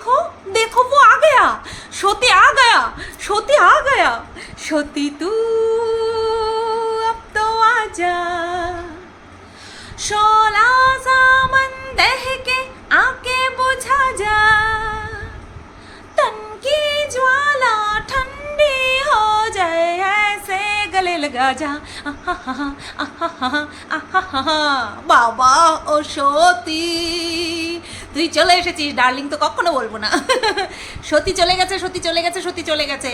देखो देखो वो आ गया सोते आ गया सोते आ गया सोती तू अब तो आ जा शोला सामन दह के आके बुझा जा तन की ज्वाला ठंड গালে গাজা বাবা ও সতী তুই চলে এসেছিস ডার্লিং তো কখনো বলব না। সতী চলে গেছে, সতী চলে গেছে, সতী চলে গেছে।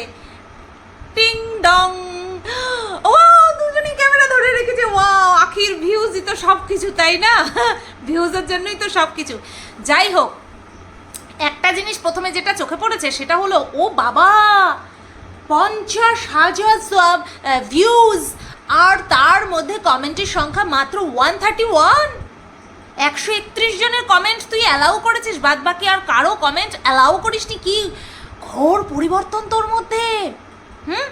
টিং ডং ও দুজনেই ক্যামেরা ধরে রেখেছে। ওয়াও, আখির ভিউজই তো সব কিছু তাই না? ভিউজের জন্যই তো সব কিছু যাই হোক, একটা জিনিস প্রথমে যেটা চোখে পড়েছে, সেটা হলো, ও বাবা! পঞ্চাশ হাজার সব ভিউজ আর তার মধ্যে কমেন্টের সংখ্যা মাত্র ওয়ান থার্টি ওয়ান একশো একত্রিশ জনের কমেন্ট তুই অ্যালাউ করেছিস বাদ বাকি আর কারও কমেন্ট অ্যালাউ করিসনি, কি ঘোর পরিবর্তন তোর মধ্যে? হুম?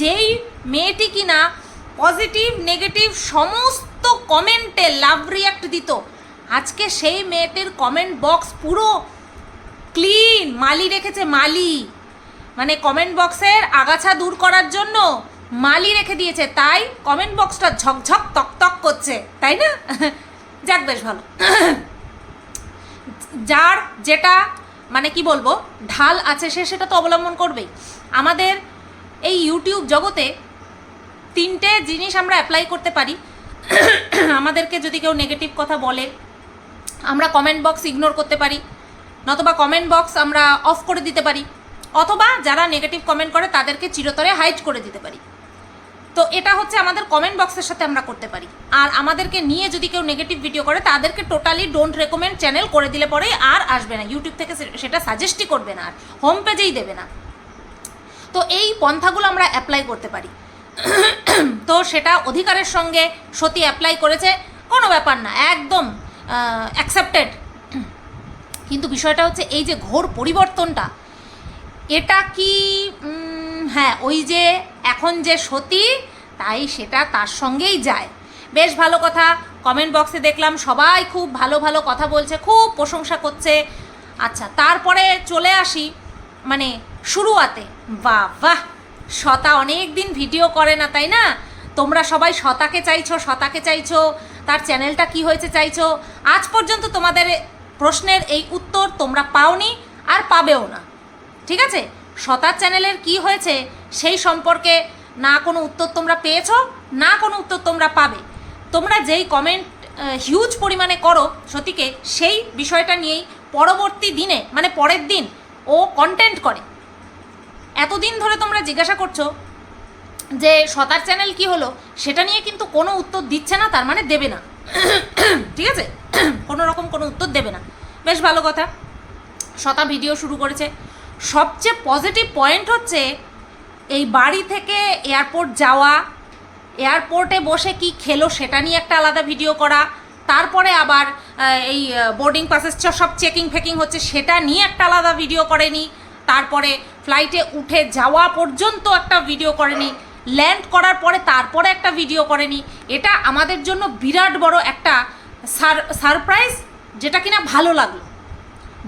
যেই মেয়েটি কিনা পজিটিভ নেগেটিভ সমস্ত কমেন্টে লাভ রিয়াক্ট দিত। আজকে সেই মেয়েটির কমেন্ট বক্স পুরো ক্লিন মালি রেখেছে মালি। মানে কমেন্ট বক্সের আগাছা দূর করার জন্য মালি রেখে দিয়েছে, তাই কমেন্ট বক্সটা ঝকঝক তকতক করছে, তাই না? যাক, বেশ ভালো। যার যেটা মানে কি বলব, ঢাল আছে সে সেটা তো অবলম্বন করবেই। আমাদের এই ইউটিউব জগতে তিনটে জিনিস আমরা অ্যাপ্লাই করতে পারি। আমাদেরকে যদি কেউ নেগেটিভ কথা বলে, আমরা কমেন্ট বক্স ইগনোর করতে পারি, নতবা কমেন্ট বক্স আমরা অফ করে দিতে পারি। অথবা যারা নেগেটিভ কমেন্ট করে তাদেরকে চিরতরে হাইড করে দিতে পারি। তো এটা হচ্ছে আমাদের কমেন্ট বক্সের সাথে আমরা করতে পারি। আর আমাদেরকে নিয়ে যদি কেউ নেগেটিভ ভিডিও করে, তাদেরকে টোটালি ডোন্ট রেকমেন্ড চ্যানেল করে দিলে পরেই আর আসবে না। ইউটিউব থেকে সেটা সাজেস্টই করবে না আর। হোম পেজেই দেবে না। তো এই পন্থাগুলো আমরা অ্যাপ্লাই করতে পারি। তো সেটা অধিকারের সঙ্গে সতী অ্যাপ্লাই করেছে, কোনো ব্যাপার না, একদম অ্যাকসেপ্টেড কিন্তু বিষয়টা হচ্ছে এই যে ঘোর পরিবর্তনটা এটা কি হ্যাঁ ওই যে এখন যে সতী, তাই সেটা তার সঙ্গেই যায়। বেশ ভালো কথা কমেন্ট বক্সে দেখলাম সবাই খুব ভালো ভালো কথা বলছে, খুব প্রশংসা করছে। আচ্ছা তারপরে চলে আসি মানে শুরুয়াতে। বাহ বাহ, শতা অনেক দিন ভিডিও করে না, তাই না? তোমরা সবাই শতাকে চাইছো শতাকে চাইছো, তার চ্যানেলটা কি হয়েছে চাইছো। আজ পর্যন্ত তোমাদের প্রশ্নের এই উত্তর তোমরা পাওনি আর পাবেও না। ঠিক আছে? শতার চ্যানেলের কি হয়েছে সেই সম্পর্কে না কোনো উত্তর তোমরা পেয়েছ, না কোনো উত্তর তোমরা পাবে। তোমরা যেই কমেন্ট হিউজ পরিমাণে করো সতীকে, সেই বিষয়টা নিয়েই পরবর্তী দিনে মানে পরের দিন, ও কন্টেন্ট করে। এতদিন ধরে তোমরা জিজ্ঞাসা করছ যে শতার চ্যানেল কি হলো, সেটা নিয়ে কিন্তু কোনো উত্তর দিচ্ছে না, তার মানে দেবে না। ঠিক আছে? কোনো রকম কোনো উত্তর দেবে না। বেশ ভালো কথা। শতা ভিডিও শুরু করেছে। সবচেয়ে পজিটিভ পয়েন্ট হচ্ছে এই বাড়ি থেকে এয়ারপোর্ট যাওয়া এয়ারপোর্টে বসে কি খেলো সেটা নিয়ে একটা আলাদা ভিডিও করা, তারপরে আবার এই বোর্ডিং পাসেস সব চেকিং ফেকিং হচ্ছে সেটা নিয়ে একটা আলাদা ভিডিও করেনি, তারপরে ফ্লাইটে উঠে যাওয়া পর্যন্ত একটা ভিডিও করেনি ল্যান্ড করার পরে তারপরে একটা ভিডিও করেনি, এটা আমাদের জন্য বিরাট বড় একটা সার সারপ্রাইজ যেটা কিনা ভালো লাগল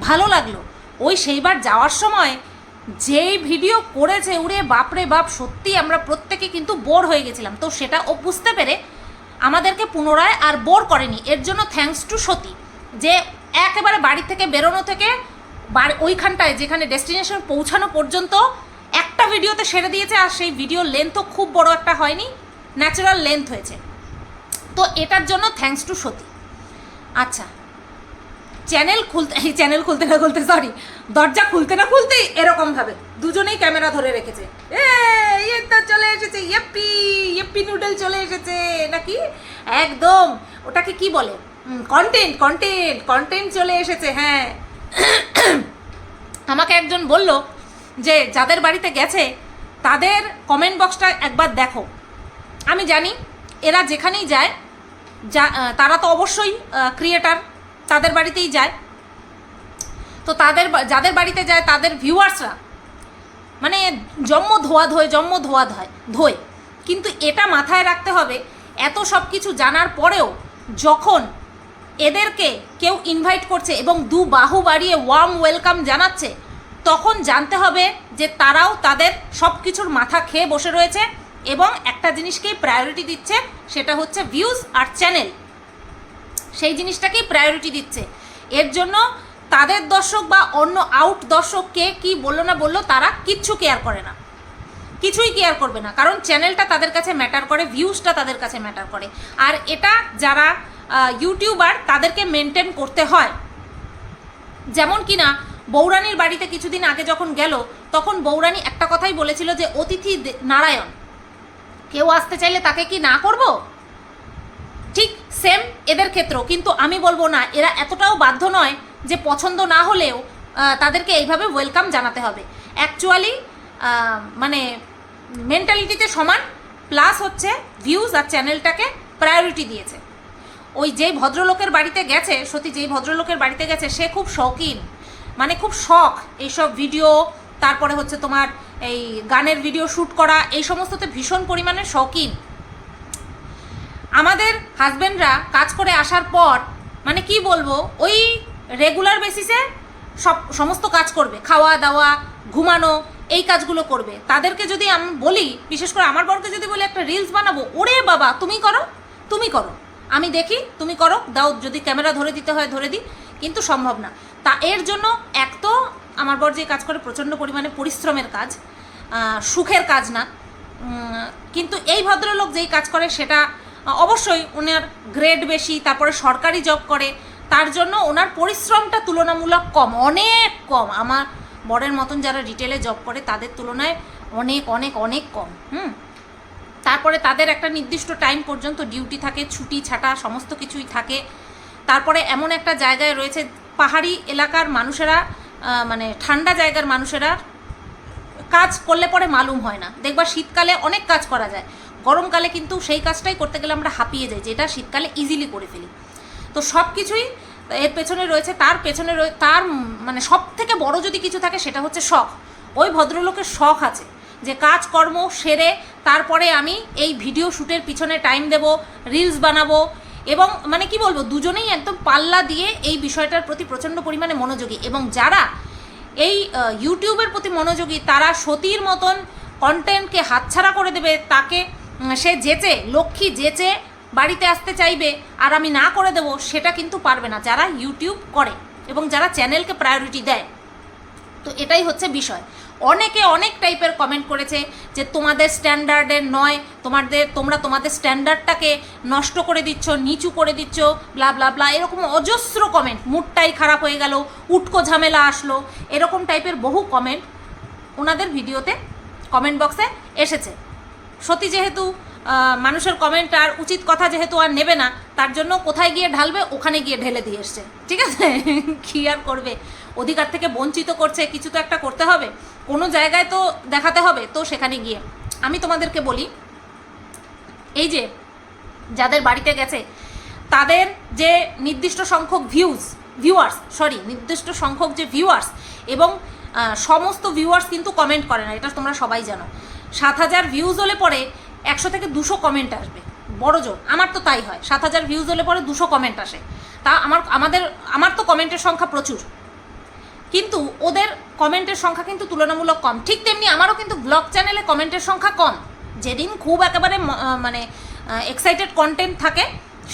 ভালো লাগল। ওই সেইবার যাওয়ার সময় যেই ভিডিও করেছে উড়ে বাপরে বাপ সত্যি আমরা প্রত্যেকে কিন্তু বোর হয়ে গেছিলাম। তো সেটা ও বুঝতে পেরে আমাদেরকে পুনরায় আর বোর করেনি। এর জন্য থ্যাঙ্কস টু সতী, যে একেবারে বাড়ি থেকে বেরোনো থেকে ওইখানটায় যেখানে ডেস্টিনেশন পৌঁছানো পর্যন্ত একটা ভিডিওতে সেরে দিয়েছে, আর সেই ভিডিও লেন্থও খুব বড় একটা হয়নি ন্যাচারাল লেন্থ হয়েছে। তো এটার জন্য থ্যাঙ্কস টু সতী। আচ্ছা চ্যানেল খুলতে এই চ্যানেল খুলতে না খুলতে সরি দরজা খুলতে না খুলতেই এরকম ভাবে দুজনেই ক্যামেরা ধরে রেখেছে। এ চলে এসেছে, ইয়েপ্পি ইয়েপ্পি নুডল চলে এসেছে, নাকি? একদম, ওটাকে কি বলে? কন্টেন্ট কন্টেন্ট কন্টেন্ট চলে এসেছে হ্যাঁ। আমাকে একজন বলল যে, যাদের বাড়িতে গেছে, তাদের কমেন্ট বক্সটা একবার দেখো। আমি জানি, এরা যেখানেই যায়, যা তারা তো অবশ্যই ক্রিয়েটার তাদের বাড়িতেই যায়। তো তাদের যাদের বাড়িতে যায় তাদের ভিউয়ার্সরা মানে জন্ম ধোয়া ধোয় জন্ম ধোয়া ধয়, ধোয়। কিন্তু এটা মাথায় রাখতে হবে, এত সব কিছু জানার পরেও যখন এদেরকে কেউ ইনভাইট করছে এবং দু বাহু বাড়িয়ে ওয়ার্ম ওয়েলকাম জানাচ্ছে, তখন জানতে হবে যে তারাও তাদের সব কিছুর মাথা খেয়ে বসে রয়েছে এবং একটা জিনিসকেই প্রায়োরিটি দিচ্ছে, সেটা হচ্ছে ভিউজ আর চ্যানেল সেই জিনিসটাকেই প্রায়োরিটি দিচ্ছে। এর জন্য তাদের দর্শক বা অন্য আউট দর্শক কে বলল না বলল, তারা কিচ্ছু কেয়ার করে না। কিছুই কেয়ার করবে না। কারণ চ্যানেলটা তাদের কাছে ম্যাটার করে ভিউজটা তাদের কাছে ম্যাটার করে। আর এটা যারা ইউটিউবার তাদেরকে মেনটেন করতে হয়। যেমন কি না বৌরানির বাড়িতে কিছুদিন আগে যখন গেল, তখন বৌরানি একটা কথাই বলেছিল যে, অতিথি নারায়ণ, কেউ আসতে চাইলে তাকে কি না করব? ঠিক সেম এদের ক্ষেত্রেও। কিন্তু আমি বলব না, এরা এতটাও বাধ্য নয় যে পছন্দ না হলেও তাদেরকে এইভাবে ওয়েলকাম জানাতে হবে। অ্যাকচুয়ালি মানে মেন্টালিটিতে সমান প্লাস হচ্ছে ভিউজ আর চ্যানেলটাকে প্রায়োরিটি দিয়েছে। ওই যেই ভদ্রলোকের বাড়িতে গেছে, সত্যি যেই ভদ্রলোকের বাড়িতে গেছে, সে খুব শৌখিন। মানে খুব শখ এইসব ভিডিও তারপরে হচ্ছে তোমার এই গানের ভিডিও শ্যুট করা, এই সমস্ততে ভীষণ পরিমাণে শৌখিন। আমাদের হাজবেন্ডরা কাজ করে আসার পর মানে কি বলব, ওই রেগুলার বেসিসে সব, সমস্ত কাজ করবে। খাওয়া দাওয়া, ঘুমানো, এই কাজগুলো করবে। তাদেরকে যদি আমি, বলি, বিশেষ করে আমার বরকে যদি বলি, একটা রিলস বানাবো, ওরে বাবা, তুমি করো তুমি করো। আমি দেখি, তুমি করো, দাও, যদি ক্যামেরা ধরে দিতে হয়, ধরে দিই, কিন্তু সম্ভব না। তা এর জন্য এক তো আমার বর যে কাজ করে, প্রচণ্ড পরিমাণে পরিশ্রমের কাজ সুখের কাজ না। কিন্তু এই ভদ্রলোক যেই কাজ করে, সেটা অবশ্যই ওনার গ্রেড বেশি, তারপরে সরকারি জব করে, তার জন্য ওনার পরিশ্রমটা তুলনামূলক কম, অনেক কম। আমার বরের মতন যারা রিটেলে জব করে, তাদের তুলনায় অনেক অনেক অনেক কম, হুম? তারপরে তাদের একটা নির্দিষ্ট টাইম পর্যন্ত ডিউটি থাকে, ছুটি, ছাটা, সমস্ত কিছুই থাকে। তারপরে এমন একটা জায়গায় রয়েছে, পাহাড়ি এলাকার মানুষেরা মানে ঠান্ডা জায়গার মানুষেরা কাজ করলে পরে মালুম হয় না। দেখবা শীতকালে অনেক কাজ করা যায়। গরমকালে কিন্তু সেই কাজটাই করতে গেলে আমরা হাঁপিয়ে যাই, যেটা শীতকালে ইজিলি করে ফেলি। তো সব কিছুই এর পেছনে রয়েছে, তার পেছনে তার মানে সব থেকে বড় যদি কিছু থাকে সেটা হচ্ছে শখ। ওই ভদ্রলোকের শখ আছে যে কাজকর্ম সেরে তারপরে আমি এই ভিডিও শ্যুটের পিছনে টাইম দেব রিলস বানাবো এবং মানে কি বলব, দুজনেই একদম পাল্লা দিয়ে এই বিষয়টার প্রতি প্রচণ্ড পরিমাণে মনোযোগী এবং যারা এই ইউটিউবের প্রতি মনোযোগী, তারা সতীর মতন কন্টেন্টকে হাতছাড়া করে দেবে, তাকে সে যেচে, লক্ষ্মী যেচে বাড়িতে আসতে চাইবে আর আমি না করে দেবো, সেটা কিন্তু পারবে না। যারা ইউটিউব করে এবং যারা চ্যানেলকে প্রায়োরিটি দেয়। তো এটাই হচ্ছে বিষয়। অনেকে অনেক টাইপের কমেন্ট করেছে যে, তোমাদের স্ট্যান্ডার্ডের নয়, তোমাদের, তোমরা তোমাদের স্ট্যান্ডার্ডটাকে নষ্ট করে দিচ্ছ, নিচু করে দিচ্ছ ব্লা ব্লা ব্লা এরকম অজস্র কমেন্ট মুডটাই খারাপ হয়ে গেল, উটকো ঝামেলা আসলো। এরকম টাইপের বহু কমেন্ট ওনাদের ভিডিওতে কমেন্ট বক্সে এসেছে। সত্যি যেহেতু মানুষের কমেন্ট আর উচিত কথা যেহেতু আর নেবে না, তার জন্য কোথায় গিয়ে ঢালবে, ওখানে গিয়ে ঢেলে দিয়ে এসছে। ঠিক আছে? কী আর করবে? অধিকার থেকে বঞ্চিত করছে, কিছু তো একটা করতে হবে। কোনো জায়গায় তো দেখাতে হবে, তো সেখানে গিয়ে। আমি তোমাদেরকে বলি, এই যে যাদের বাড়িতে গেছে, তাদের যে নির্দিষ্ট সংখ্যক ভিউজ ভিউয়ার্স সরি নির্দিষ্ট সংখ্যক যে ভিউয়ার্স এবং সমস্ত ভিউয়ার্স কিন্তু কমেন্ট করে না, এটা তোমরা সবাই জানো। সাত হাজার ভিউজ হলে পরে একশো থেকে দুশো কমেন্ট আসবে। বড় জোর। আমার তো তাই হয়। সাত হাজার ভিউজ হলে পরে দুশো কমেন্ট আসে। তা আমার, আমাদের, আমার তো কমেন্টের সংখ্যা প্রচুর। কিন্তু ওদের কমেন্টের সংখ্যা কিন্তু তুলনামূলক কম। ঠিক তেমনি আমারও কিন্তু ব্লগ চ্যানেলে কমেন্টের সংখ্যা কম। যেদিন খুব একেবারে মানে এক্সাইটেড কন্টেন্ট থাকে,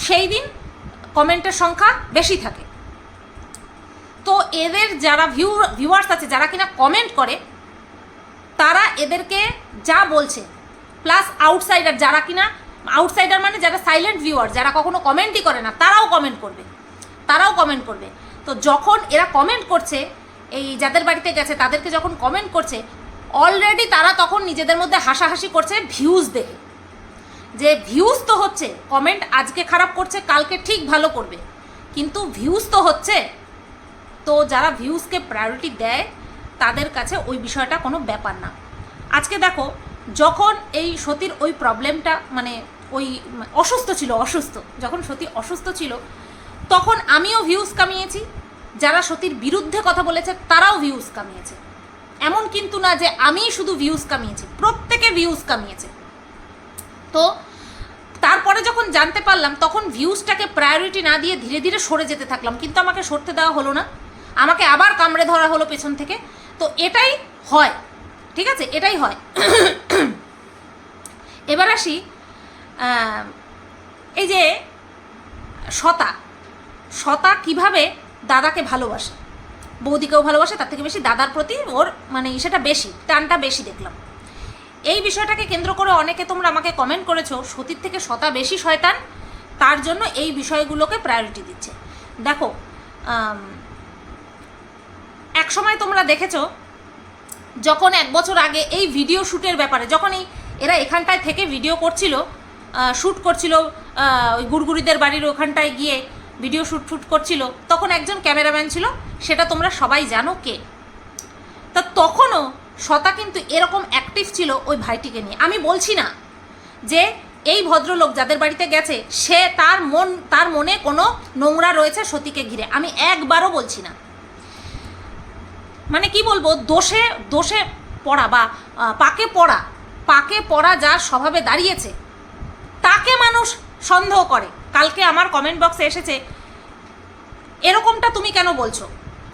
সেই দিন কমেন্টের সংখ্যা বেশি থাকে। তো এদের যারা ভিউ ভিউয়ার্স আছে, যারা কিনা কমেন্ট করে তারা এদেরকে যা বলছে প্লাস আউটসাইডার যারা কিনা আউটসাইডার মানে যারা সাইলেন্ট ভিউয়ার যারা কখনো কমেন্টই করে না, তারাও কমেন্ট করবে, তারাও কমেন্ট করবে। তো যখন এরা কমেন্ট করছে, এই যাদের বাড়িতে গেছে, তাদেরকে যখন কমেন্ট করছে অলরেডি তারা তখন নিজেদের মধ্যে হাসাহাসি করছে ভিউজ দেখে। যে ভিউজ তো হচ্ছে কমেন্ট আজকে খারাপ করছে, কালকে ঠিক ভালো করবে। কিন্তু ভিউজ তো হচ্ছে, তো যারা ভিউজকে প্রায়োরিটি দেয় তাদের কাছে ওই বিষয়টা কোনো ব্যাপার না। আজকে দেখো, যখন এই সতীর ওই প্রবলেমটা মানে ওই অসুস্থ ছিল, অসুস্থ, যখন সতী অসুস্থ ছিল, তখন আমিও ভিউজ কামিয়েছি। যারা সতীর বিরুদ্ধে কথা বলেছে, তারাও ভিউজ কামিয়েছে। এমন কিন্তু না যে আমিই শুধু ভিউজ কামিয়েছি, প্রত্যেকে ভিউজ কামিয়েছে। তো তারপরে যখন জানতে পারলাম, তখন ভিউজটাকে প্রায়োরিটি না দিয়ে ধীরে ধীরে সরে যেতে থাকলাম। কিন্তু আমাকে সরতে দেওয়া হলো না। আমাকে আবার কামড়ে ধরা হলো পেছন থেকে। তো এটাই হয়, ঠিক আছে? এটাই হয়। এবার আসি এই যে সতা সতা কীভাবে দাদাকে ভালোবাসে? বৌদিকেও ভালোবাসে, তার থেকে বেশি দাদার প্রতি ওর মানে সেটা বেশি, টানটা বেশি দেখলাম। এই বিষয়টাকে কেন্দ্র করে অনেকে তোমরা আমাকে কমেন্ট করেছ, সতীর থেকে শতা বেশি শয়তান, তার জন্য এই বিষয়গুলোকে প্রায়োরিটি দিচ্ছে। দেখো এক সময় তোমরা দেখেছ, যখন এক বছর আগে এই ভিডিও শ্যুটের ব্যাপারে যখন এই এরা এখানটায় থেকে ভিডিও করছিল শ্যুট করছিল ওই গুড়গুড়িদের বাড়ির ওখানটায় গিয়ে ভিডিও শ্যুট শ্যুট করছিল, তখন একজন ক্যামেরাম্যান ছিল, সেটা তোমরা সবাই জানো কে? তা তখনও শতা কিন্তু এরকম অ্যাক্টিভ ছিল ওই ভাইটিকে নিয়ে। আমি বলছি না যে এই ভদ্রলোক যাদের বাড়িতে গেছে, সে তার মন, তার মনে কোনো নোংরা রয়েছে সতীকে ঘিরে। আমি একবারও বলছি না। মানে কি বলব, দোষে দোষে পড়া বা পাকে পড়া পাকে পড়া যার স্বভাবে দাঁড়িয়েছে, তাকে মানুষ সন্দেহ করে। কালকে আমার কমেন্ট বক্সে এসেছে, এরকমটা তুমি কেন বলছো?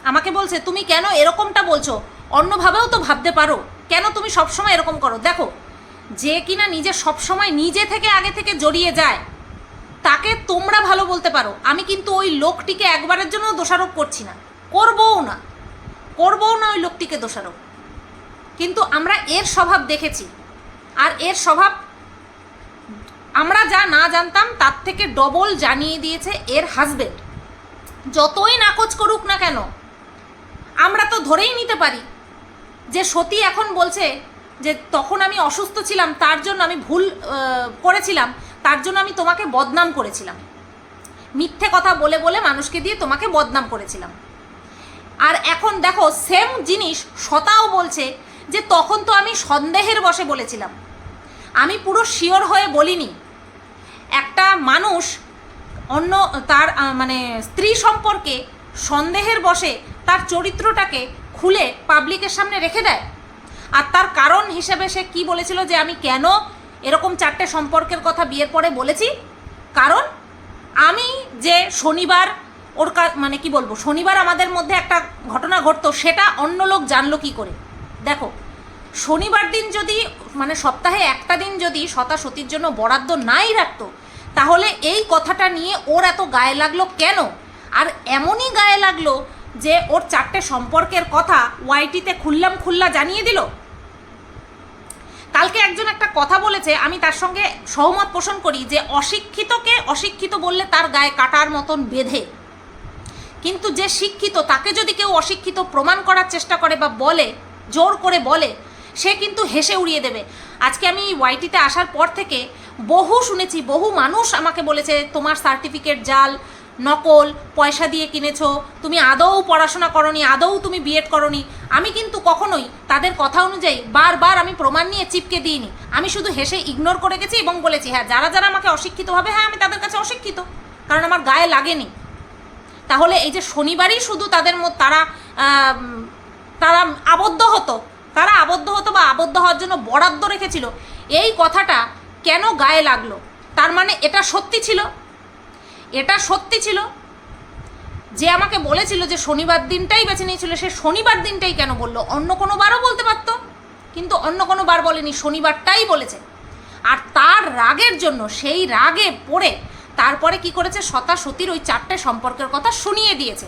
আমাকে বলছে, তুমি কেন এরকমটা বলছো? অন্যভাবেও তো ভাবতে পারো। কেন তুমি সবসময় এরকম করো? দেখো, যে কিনা নিজে সবসময় নিজে থেকে আগে থেকে জড়িয়ে যায়, তাকে তোমরা ভালো বলতে পারো। আমি কিন্তু ওই লোকটিকে একবারের জন্য দোষারোপ করছি না, করবও না। করবও না ওই লোকটিকে দোষারোপ। কিন্তু আমরা এর স্বভাব দেখেছি। আর এর স্বভাব আমরা যা না জানতাম, তার থেকে ডবল জানিয়ে দিয়েছে এর হাজবেন্ড যতই নাকচ করুক না কেন, আমরা তো ধরেই নিতে পারি যে সতী এখন বলছে যে তখন আমি অসুস্থ ছিলাম, তার জন্য আমি ভুল করেছিলাম, তার জন্য আমি তোমাকে বদনাম করেছিলাম। মিথ্যে কথা বলে বলে মানুষকে দিয়ে তোমাকে বদনাম করেছিলাম। আর এখন দেখো সেম জিনিস শতাও বলছে যে তখন তো আমি সন্দেহের বসে বলেছিলাম। আমি পুরো শিওর হয়ে বলিনি। একটা মানুষ অন্য তার মানে স্ত্রী সম্পর্কে সন্দেহের বসে তার চরিত্রটাকে খুলে পাবলিকের সামনে রেখে দেয়। আর তার কারণ হিসেবে সে কি বলেছিল যে আমি কেন এরকম চারটে সম্পর্কের কথা বিয়ের পরে বলেছি? কারণ আমি যে শনিবার ওর মানে কি বলব, শনিবার আমাদের মধ্যে একটা ঘটনা ঘটতো, সেটা অন্য লোক জানলো কি করে? দেখো, শনিবার দিন যদি মানে সপ্তাহে একটা দিন যদি শতা সতীর জন্য বরাদ্দ নাই রাখতো, তাহলে এই কথাটা নিয়ে ওর এত গায়ে লাগল কেন? আর এমনই গায়ে লাগল যে ওর চারটে সম্পর্কের কথা ওয়াইটিতে খুললাম খুল্লা জানিয়ে দিল। কালকে একজন একটা কথা বলেছে, আমি তার সঙ্গে সহমত পোষণ করি যে অশিক্ষিতকে অশিক্ষিত বললে তার গায়ে কাটার মতন বেঁধে। কিন্তু যে শিক্ষিত, তাকে যদি কেউ অশিক্ষিত প্রমাণ করার চেষ্টা করে বা বলে, জোর করে বলে, সে কিন্তু হেসে উড়িয়ে দেবে। আজকে আমি ওয়াইটিতে আসার পর থেকে বহু শুনেছি, বহু মানুষ আমাকে বলেছে, তোমার সার্টিফিকেট জাল, নকল, পয়সা দিয়ে কিনেছো, তুমি আদৌ পড়াশোনা করনি, আদৌ তুমি বিএড করনি। আমি কিন্তু কখনোই তাদের কথা অনুযায়ী বারবার আমি প্রমাণ নিয়ে চিপকে দিইনি। আমি শুধু হেসে ইগনোর করে গেছি এবং বলেছি হ্যাঁ যারা যারা আমাকে অশিক্ষিত ভাবে হ্যাঁ আমি তাদের কাছে অশিক্ষিত, কারণ আমার গায়ে লাগেনি। তাহলে এই যে শনিবারই শুধু তাদের তারা তারা আবদ্ধ হতো, তারা আবদ্ধ হতো বা আবদ্ধ হওয়ার জন্য বরাদ্দ রেখেছিল, এই কথাটা কেন গায়ে লাগল? তার মানে এটা সত্যি ছিল? এটা সত্যি ছিল? যে আমাকে বলেছিল যে শনিবার দিনটাই বেছে নিয়েছিল, সে শনিবার দিনটাই কেন বলল? অন্য কোনো বারও বলতে পারতো, কিন্তু অন্য কোনো বার বলেনি, শনিবারটাই বলেছে। আর তার রাগের জন্য, সেই রাগে পড়ে তারপরে কি করেছে? সতা সতীর ওই চারটে সম্পর্কের কথা শুনিয়ে দিয়েছে।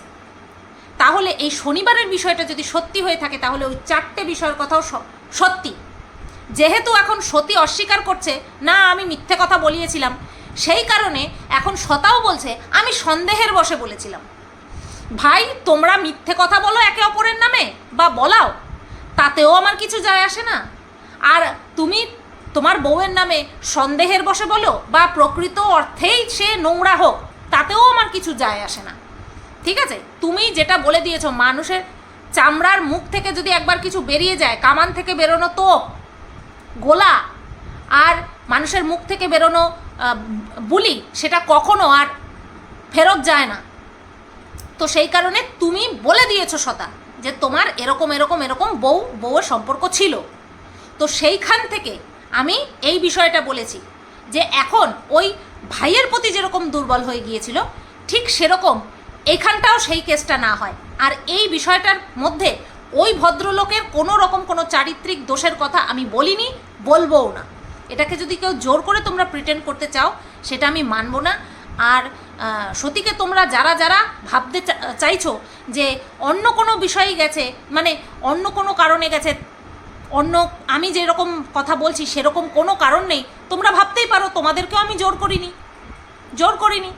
তাহলে এই শনিবারের বিষয়টা যদি সত্যি হয়ে থাকে, তাহলে ওই চারটে বিষয়ের কথাও সত্যি। যেহেতু এখন সতী অস্বীকার করছে, না, আমি মিথ্যে কথা বলিয়েছিলাম, সেই কারণে এখন সতাও বলছে, আমি সন্দেহের বসে বলেছিলাম। ভাই, তোমরা মিথ্যে কথা বলো একে অপরের নামে, বা বলাও, তাতেও আমার কিছু যায় আসে না। আর তুমি তোমার বউয়ের নামে সন্দেহের বসে বলো বা প্রকৃত অর্থেই সে নোংরা হোক, তাতেও আমার কিছু যায় আসে না। ঠিক আছে? তুমি যেটা বলে দিয়েছ, মানুষের চামড়ার মুখ থেকে যদি একবার কিছু বেরিয়ে যায়, কামান থেকে বেরোনো তোপ গোলা, আর মানুষের মুখ থেকে বেরোনো বুলি, সেটা কখনো আর ফেরত যায় না। তো সেই কারণে তুমি বলে দিয়েছ সতা, যে তোমার এরকম এরকম এরকম বউ, বউয়ের সম্পর্ক ছিল। তো সেইখান থেকে আমি এই বিষয়টা বলেছি যে এখন ওই ভাইয়ের প্রতি যেরকম দুর্বল হয়ে গিয়েছিল, ঠিক সেরকম এখানটাও সেই কেসটা না হয়। আর এই বিষয়টার মধ্যে ওই ভদ্রলোকের কোনো রকম কোনো চারিত্রিক দোষের কথা আমি বলিনি, বলবোও না। এটাকে যদি কেউ জোর করে তোমরা প্রিটেন্ড করতে চাও, সেটা আমি মানবো না। আর সতীকে তোমরা যারা যারা ভাবতে চাইছো যে অন্য কোনো বিষয়ে গেছে মানে অন্য কোনো কারণে গেছে অন্য আমি যেরকম কথা বলছি সেরকম কোনো কারণ নেই। তোমরা ভাবতেই পারো, তোমাদেরকেও আমি জোর করিনি। জোর করিনি।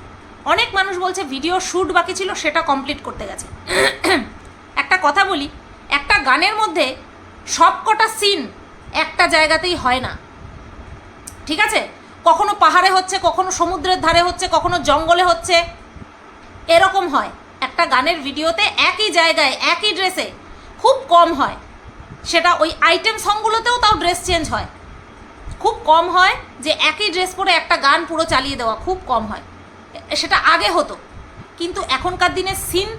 অনেক মানুষ বলছে ভিডিও শ্যুট বাকি ছিল, সেটা কমপ্লিট করতে গেছে। একটা কথা বলি, একটা গানের মধ্যে সবকটা সিন একটা জায়গাতেই হয় না। ঠিক আছে? কখনো পাহাড়ে হচ্ছে, কখনো সমুদ্রের ধারে হচ্ছে, কখনো জঙ্গলে হচ্ছে, এরকম হয়। একটা গানের ভিডিওতে একই জায়গায়, একই ড্রেসে খুব কম হয়। সেটা ওই আইটেম সংগুলোতেও তাও ড্রেস চেঞ্জ হয়। খুব কম হয় যে একই ড্রেস পরে একটা গান পুরো চালিয়ে দেওয়া খুব কম হয়। সেটা আগে হতো। কিন্তু এখনকার দিনে সিন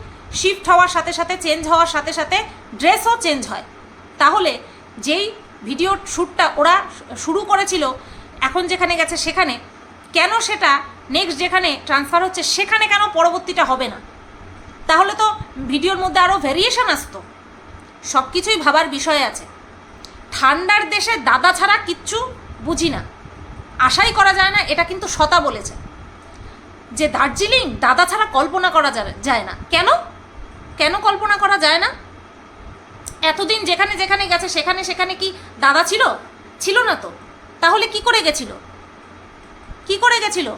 শিফট হওয়ার সাথে সাথে চেঞ্জ হওয়ার সাথে সাথে ড্রেসও চেঞ্জ হয়। তাহলে যেই ভিডিও শ্যুটটা ওরা শুরু করেছিল, এখন যেখানে গেছে সেখানে, কেন সেটা নেক্সট যেখানে ট্রান্সফার হচ্ছে সেখানে কেন পরবর্তীটা হবে না? তাহলে তো ভিডিওর মধ্যে আরও ভেরিয়েশন আসতো। সব কিছুই ভাবার বিষয় আছে। ঠান্ডার দেশে দাদা ছাড়া কিচ্ছু বুঝি না। আশাই করা যায় না, এটা কিন্তু সতা বলেছে। যে দার্জিলিং দাদা ছাড়া কল্পনা করা যায় না। কেন? কেন কল্পনা করা যায় না? এতদিন যেখানে যেখানে গেছে, সেখানে সেখানে কি দাদা ছিল? ছিল না তো। তাহলে কি করে গেছিল? কি করে গেছিল?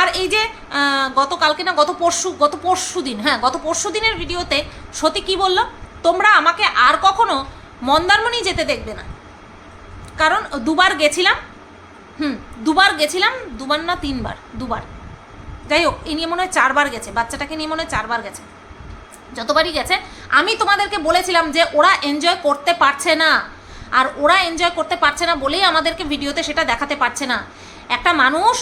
আর এই যে গতকালকে না, গত পরশু গত পরশু দিন হ্যাঁ গত পরশু দিনের ভিডিওতে সতী কি বলল? তোমরা আমাকে আর কখনো মন্দারমণি যেতে দেখবে না। কারণ দুবার গেছিলাম, হুম, দুবার গেছিলাম, দুবার না তিনবার, দুবার। যাই হোক, এ নিয়ে মনে হয় চারবার গেছে, বাচ্চাটাকে নিয়ে মনে হয় চারবার গেছে। যতবারই গেছে, আমি তোমাদেরকে বলেছিলাম যে ওরা এনজয় করতে পারছে না। আর ওরা এনজয় করতে পারছে না বলেই আমাদেরকে ভিডিওতে সেটা দেখাতে পারছে না। একটা মানুষ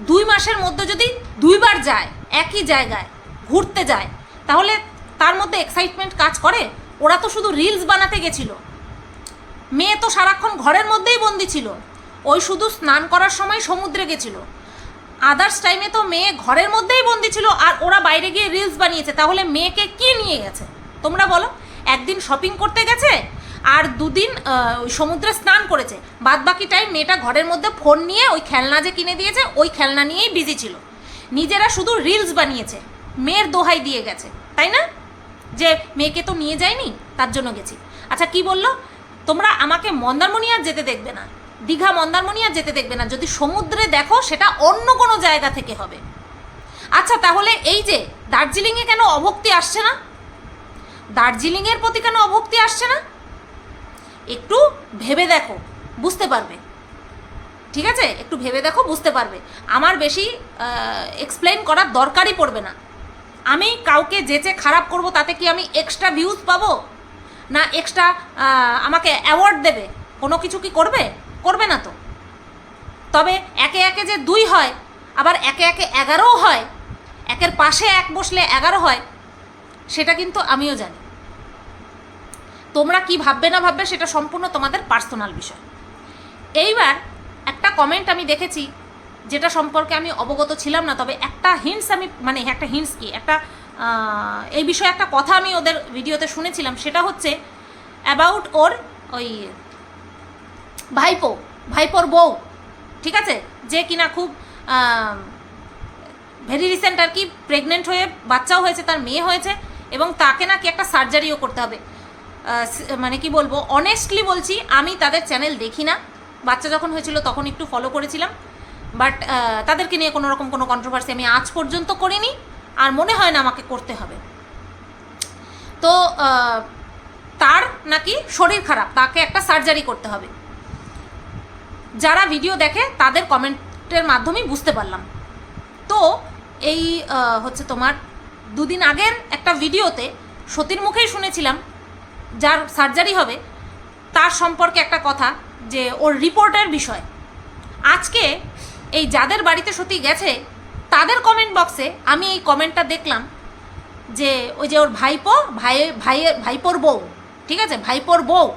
দুই মাসের মধ্যে যদি দুইবার যায়, একই জায়গায়, ঘুরতে যায়, তাহলে তার মধ্যে এক্সাইটমেন্ট কাজ করে? ওরা তো শুধু রিলস বানাতে গেছিল। মেয়ে তো সারাক্ষণ ঘরের মধ্যেই বন্দি ছিল। ওই শুধু স্নান করার সময় সমুদ্রে গেছিল। আদার্স টাইমে তো মেয়ে ঘরের মধ্যেই বন্দি ছিল আর ওরা বাইরে গিয়ে রিলস বানিয়েছে। তাহলে মেয়েকে কি নিয়ে গেছে? তোমরা বলো। একদিন শপিং করতে গেছে আর দুদিন ওই সমুদ্রে স্নান করেছে। বাদ বাকি টাইম মেয়েটা ঘরের মধ্যে ফোন নিয়ে ওই খেলনা যে কিনে দিয়েছে, ওই খেলনা নিয়েই বিজি ছিল। নিজেরা শুধু রিলস বানিয়েছে। মেয়ের দোহাই দিয়ে গেছে। তাই না? যে মেয়েকে তো নিয়ে যায়নি, তার জন্য গেছি। আচ্ছা কি বলল? তোমরা আমাকে মন্দারমণি আর যেতে দেখবে না। দীঘা মন্দারমণি আর যেতে দেখবে না। যদি সমুদ্রে দেখো, সেটা অন্য কোনো জায়গা থেকে হবে। আচ্ছা তাহলে এই যে দার্জিলিংয়ে কেন অভক্তি আসছে না? দার্জিলিংয়ের প্রতি কেন অভক্তি আসছে না? একটু ভেবে দেখো, বুঝতে পারবে। ঠিক আছে? একটু ভেবে দেখো, বুঝতে পারবে। আমার বেশি এক্সপ্লেন করার দরকারই পড়বে না। আমি কাউকে যেচে খারাপ করব তাতে কি আমি এক্সট্রা ভিউজ পাবো? না এক্সট্রা আমাকে অ্যাওয়ার্ড দেবে? কোনো কিছু কি করবে? করবে না তো। তবে একে একে যে দুই হয়, আবার একে একে এগারোও হয়, একের পাশে এক বসলে এগারো হয়, সেটা কিন্তু আমিও জানি। তোমরা কি ভাববে না ভাববে সেটা সম্পূর্ণ তোমাদের পার্সোনাল বিষয়। এইবার একটা কমেন্ট আমি দেখেছি যেটা সম্পর্কে আমি অবগত ছিলাম না, তবে একটা হিন্টস আমি মানে একটা হিন্টস কি? একটা এই বিষয়ে একটা কথা আমি ওদের ভিডিওতে শুনেছিলাম, সেটা হচ্ছে অ্যাবাউট ওর ওই ভাইপো, ভাইপোর বউ, ঠিক আছে? যে কিনা খুব ভেরি রিসেন্ট আর কি প্রেগনেন্ট হয়ে বাচ্চাও হয়েছে, তার মেয়ে হয়েছে এবং তাকে নাকি একটা সার্জারিও করতে হবে। মানে কি বলব? অনেস্টলি বলছি, আমি তাদের চ্যানেল দেখি না। বাচ্চা যখন হয়েছিল তখন একটু ফলো করেছিলাম। বাট তাদেরকে নিয়ে কোনো রকম কোনো কন্ট্রোভার্সি আমি আজ পর্যন্ত করিনি, আর মনে হয় না আমাকে করতে হবে। তো তার নাকি শরীর খারাপ, তাকে একটা সার্জারি করতে হবে। যারা ভিডিও দেখে, তাদের কমেন্টের মাধ্যমেই বুঝতে পারলাম। তো, এই হচ্ছে তোমার দুদিন আগের একটা ভিডিওতে সতীর মুখেই শুনেছিলাম, যার সার্জারি হবে, তার সম্পর্কে একটা কথা, যে ওর রিপোর্টের বিষয়। আজকে এই যাদের বাড়িতে সতী গেছে, তাদের কমেন্ট বক্সে আমি এই কমেন্টটা দেখলাম যে ওই যে ওর ভাইপো, ভাই ভাইয়ের ভাইপোর বউ, ঠিক আছে? ভাইপোর বউ,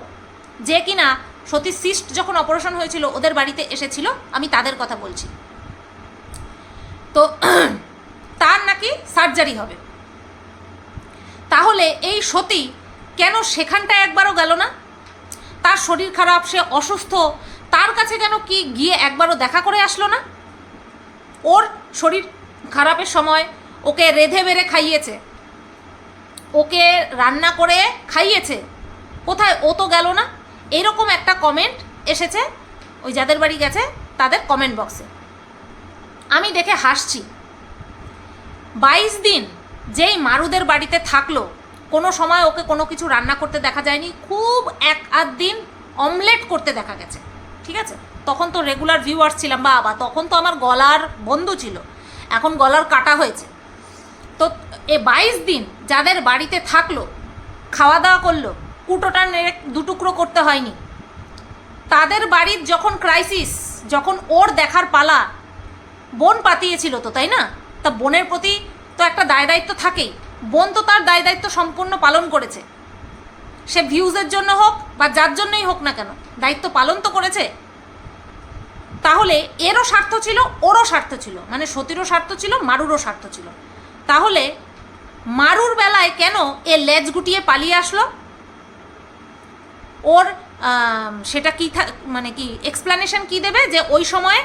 যে কিনা সতীশ সিস্ট যখন অপারেশন হয়েছিল, ওদের বাড়িতে এসেছিল, আমি তাদের কথা বলছি। তো তার নাকি সার্জারি হবে। তাহলে এই সতী কেন সেখানটায় একবারও গেল না? তার শরীর খারাপ, সে অসুস্থ তার কাছে কেন কি গিয়ে একবারও দেখা করে আসলো না? ওর শরীর খারাপের সময় ওকে রেধে বেড়ে খাইয়েছে। ওকে রান্না করে খাইয়েছে। কোথায় ও তো গেল না? এরকম একটা কমেন্ট এসেছে, ওই যাদের বাড়ি গেছে, তাদের কমেন্ট বক্সে আমি দেখে হাসছি। বাইশ দিন যেই মারুদের বাড়িতে থাকল, কোনো সময় ওকে কোনো কিছু রান্না করতে দেখা যায়নি, খুব এক আধ দিন অমলেট করতে দেখা গেছে। ঠিক আছে? তখন তো রেগুলার ভিউয়ার্স ছিলাম বা বা তখন তো আমার গলার বন্ধু ছিল। এখন গলার কাটা হয়েছে। তো এ বাইশ দিন যাদের বাড়িতে থাকল খাওয়া দাওয়া করল, কুটোটা নেড়ে দুটুকরো করতে হয়নি। তাদের বাড়ির যখন ক্রাইসিস যখন ওর দেখার পালা, বোন পাতিয়েছিল তো, তাই না? তা বোনের প্রতি তো একটা দায় দায়িত্ব থাকেই। বোন তো তার দায় দায়িত্ব সম্পূর্ণ পালন করেছে। সে ভিউজের জন্য হোক বা যার জন্যই হোক না কেন, দায়িত্ব পালন তো করেছে। তাহলে এরও স্বার্থ ছিল, ওরও স্বার্থ ছিল। মানে সতীরও স্বার্থ ছিল, মারুরও স্বার্থ ছিল। তাহলে মারুর বেলায় কেন এ লেজ গুটিয়ে পালিয়ে আসলো? ওর সেটা কি মানে কি এক্সপ্লানেশন কি দেবে যে ওই সময়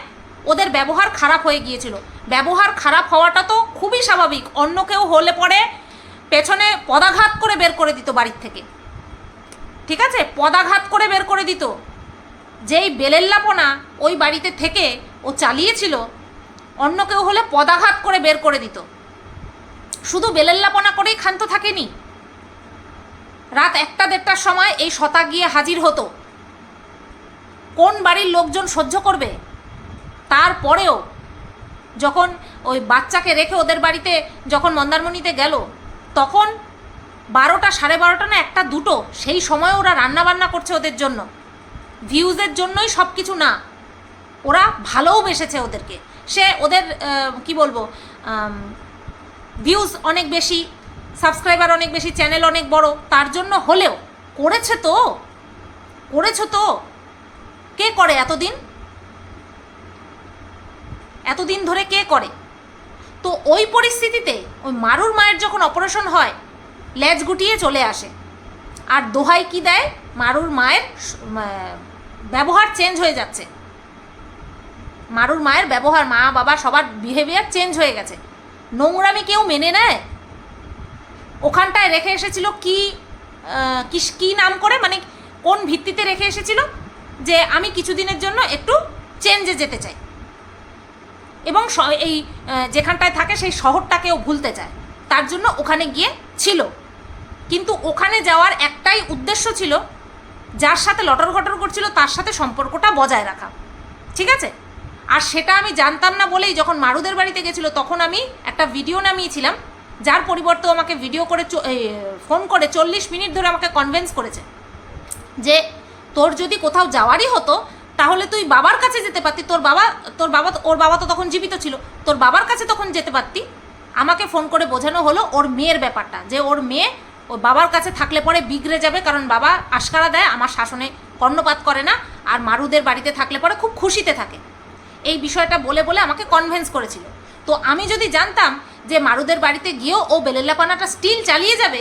ওদের ব্যবহার খারাপ হয়ে গিয়েছিল? ব্যবহার খারাপ হওয়াটা তো খুবই স্বাভাবিক। অন্য কেউ হলে পরে পেছনে পদাঘাত করে বের করে দিত বাড়ির থেকে। ঠিক আছে? পদাঘাত করে বের করে দিত। যেই বেলেল্লাপনা ওই বাড়িতে থেকে ও চালিয়েছিল, অন্য কেউ হলে পদাঘাত করে বের করে দিত। শুধু বেলেল্লাপনা করেই ক্ষান্ত থাকেনি। রাত একটা দেড়টার সময় এই শতা গিয়ে হাজির হতো। কোন বাড়ির লোকজন সহ্য করবে? তারপরেও যখন ওই বাচ্চাকে রেখে ওদের বাড়িতে যখন মন্দারমণিতে গেল, তখন বারোটা, সাড়ে বারোটা না একটা দুটো, সেই সময় ওরা রান্না বান্না করছে ওদের জন্য। ভিউজের জন্যই সব কিছু না। ওরা ভালোও বেসেছে ওদেরকে। সে ওদের কি বলব ভিউজ অনেক বেশি, সাবস্ক্রাইবার অনেক বেশি, চ্যানেল অনেক বড়, তার জন্য হলেও করেছে তো। করেছ তো। কে করে এতদিন? এতদিন ধরে কে করে? তো ওই পরিস্থিতিতে ওই মারুর মায়ের যখন অপারেশন হয় লেজ গুটিয়ে চলে আসে। আর দোহাই কি দেয়? মারুর মায়ের ব্যবহার চেঞ্জ হয়ে যাচ্ছে। মারুর মায়ের ব্যবহার, মা, বাবা সবার বিহেভিয়ার চেঞ্জ হয়ে গেছে। নোংরামি কেউ মেনে নেয়? ওখানটায় রেখে এসেছিল কি কি নাম করে? মানে কোন ভিত্তিতে রেখে এসেছিল? যে আমি কিছুদিনের জন্য একটু চেঞ্জে যেতে চাই। এবং এই যেখানটায় থাকে সেই শহরটাকেও ভুলতে চায়। তার জন্য ওখানে গিয়ে ছিল। কিন্তু ওখানে যাওয়ার একটাই উদ্দেশ্য ছিল, যার সাথে লটর ঘটর করছিল তার সাথে সম্পর্কটা বজায় রাখা। ঠিক আছে? আর সেটা আমি জানতাম না বলেই যখন মারুদের বাড়িতে গেছিল, তখন আমি একটা ভিডিও নামিয়েছিলাম, যার পরিবর্তে আমাকে ভিডিও করে ফোন করে চল্লিশ মিনিট ধরে আমাকে কনভেন্স করেছে যে, তোর যদি কোথাও যাওয়ারই হতো, তাহলে তুই বাবার কাছে যেতে পারতি। তোর বাবা তোর বাবা ওর বাবা তো তখন জীবিত ছিল। তোর বাবার কাছে তখন যেতে পারতি। আমাকে ফোন করে বোঝানো হলো ওর মেয়ের ব্যাপারটা, যে ওর মেয়ে ওর বাবার কাছে থাকলে পরে বিগড়ে যাবে, কারণ বাবা আশকারা দেয়, আমার শাসনে কর্ণপাত করে না, আর মারুদের বাড়িতে থাকলে পরে খুব খুশিতে থাকে। এই বিষয়টা বলে বলে আমাকে কনভেন্স করেছিল। তো আমি যদি জানতাম যে মারুদের বাড়িতে গিয়েও ও বেলেল্লাপানাটা স্টিল চালিয়ে যাবে,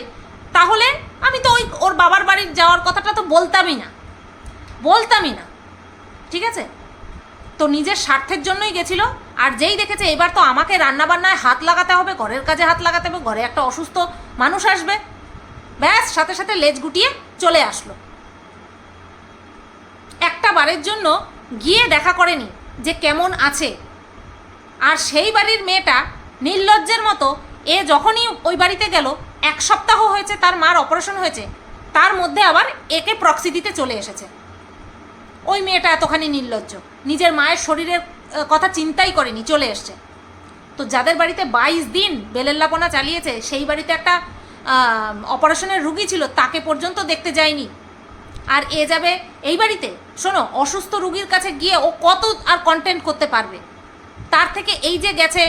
তাহলে আমি তো ওই ওর বাবার বাড়ির যাওয়ার কথাটা তো বলতামই না। বলতামই না। ঠিক আছে? তো নিজের স্বার্থের জন্যই গেছিল, আর যেই দেখেছে এবার তো আমাকে রান্নাবান্নায় হাত লাগাতে হবে, ঘরের কাজে হাত লাগাতে হবে, ঘরে একটা অসুস্থ মানুষ আসবে ব্যাস, সাথে সাথে লেজ গুটিয়ে চলে আসলো। একটা বারের জন্য গিয়ে দেখা করেনি যে কেমন আছে। আর সেই বাড়ির মেয়েটা নির্লজ্জের মতো, এ যখনই ওই বাড়িতে গেল, এক সপ্তাহ হয়েছে তার মার অপারেশন হয়েছে, তার মধ্যে আবার একে প্রক্সি দিতে চলে এসেছে। ওই মেয়েটা এতখানি নির্লজ্জ, নিজের মায়ের শরীরের কথা চিন্তাই করেনি, চলে এসছে। তো যাদের বাড়িতে বাইশ দিন বেলেল্লাপনা চালিয়েছে, সেই বাড়িতে একটা অপারেশনের রুগী ছিল, তাকে পর্যন্ত দেখতে যায়নি। আর এ যাবে এই বাড়িতে? শোনো, অসুস্থ রুগীর কাছে গিয়ে ও কত আর কন্টেন্ট করতে পারবে? তার থেকে এই যে গেছে,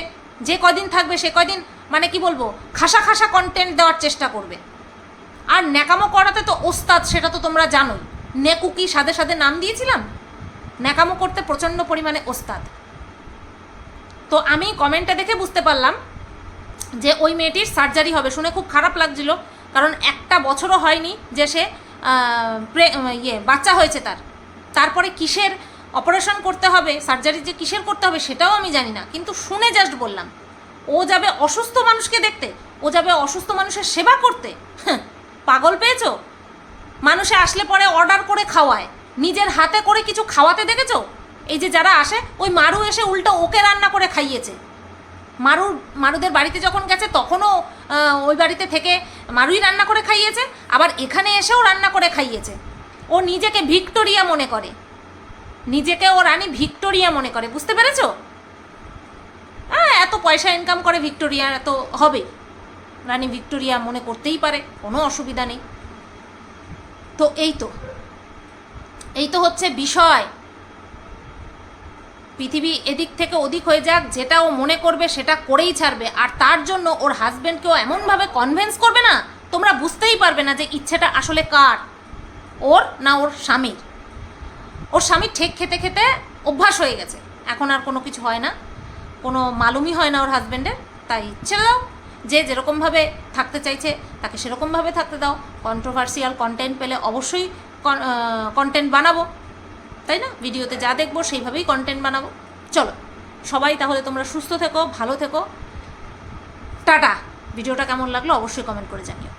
যে কদিন থাকবে, সে কদিন মানে কি বলব, খাসা খাসা কন্টেন্ট দেওয়ার চেষ্টা করবে। আর ন্যাকামো করাতে তো ওস্তাদ, সেটা তো তোমরা জানোই। নেকুকি সাদে সাদে নাম দিয়েছিলাম? ন্যাকামো করতে প্রচণ্ড পরিমাণে ওস্তাদ। তো আমি কমেন্টটা দেখে বুঝতে পারলাম যে ওই মেয়েটির সার্জারি হবে। শুনে খুব খারাপ লাগছিল কারণ একটা বছরও হয়নি যে সে ইয়ে বাচ্চা হয়েছে তার। তারপরে কিসের অপারেশন করতে হবে সার্জারি যে কিসের করতে হবে সেটাও আমি জানি না। কিন্তু শুনে জাস্ট বললাম ও যাবে অসুস্থ মানুষকে দেখতে ও যাবে অসুস্থ মানুষের সেবা করতে। হ্যাঁ, পাগল পেয়েছ? মানুষে আসলে পরে অর্ডার করে খাওয়ায়। নিজের হাতে করে কিছু খাওয়াতে দেখেছ? এই যে যারা আসে ওই মারু এসে উল্টো ওকে রান্না করে খাইয়েছে। মারু, মারুদের বাড়িতে যখন গেছে, তখনও ওই বাড়িতে থেকে মারুই রান্না করে খাইয়েছে, আবার এখানে এসেও রান্না করে খাইয়েছে। ও নিজেকে ভিক্টোরিয়া মনে করে। নিজেকে ও রানী ভিক্টোরিয়া মনে করে, বুঝতে পেরেছ? হ্যাঁ এত পয়সা ইনকাম করে ভিক্টোরিয়া, এত হবে। রানী ভিক্টোরিয়া মনে করতেই পারে, কোনো অসুবিধা নেই। তো এই তো এই তো হচ্ছে বিষয়। পৃথিবী এদিক থেকে ওদিক হয়ে যাক, যেটা ও মনে করবে সেটা করেই ছাড়বে। আর তার জন্য ওর হাজব্যান্ডকেও এমনভাবে কনভেন্স করবে না, তোমরা বুঝতেই পারবে না যে ইচ্ছেটা আসলে কার। ওর না ওর স্বামীর। ওর স্বামীর ঠেক খেতে খেতে অভ্যাস হয়ে গেছে। এখন আর কোনো কিছু হয় না। কোনো মালুমই হয় না ওর হাজব্যান্ডের তাই ছেড়ে দাও। যে যেরকমভাবে থাকতে চাইছে, তাকে সেরকমভাবে থাকতে দাও। কন্ট্রোভার্সিয়াল কন্টেন্ট পেলে অবশ্যই কন্টেন্ট বানাবো। তাই না? ভিডিওতে যা দেখব সেইভাবেই কন্টেন্ট বানাবো। চলো, সবাই তাহলে তোমরা সুস্থ থেকো, ভালো থেকো। টাটা। ভিডিওটা কেমন লাগল অবশ্যই কমেন্ট করে জানিও।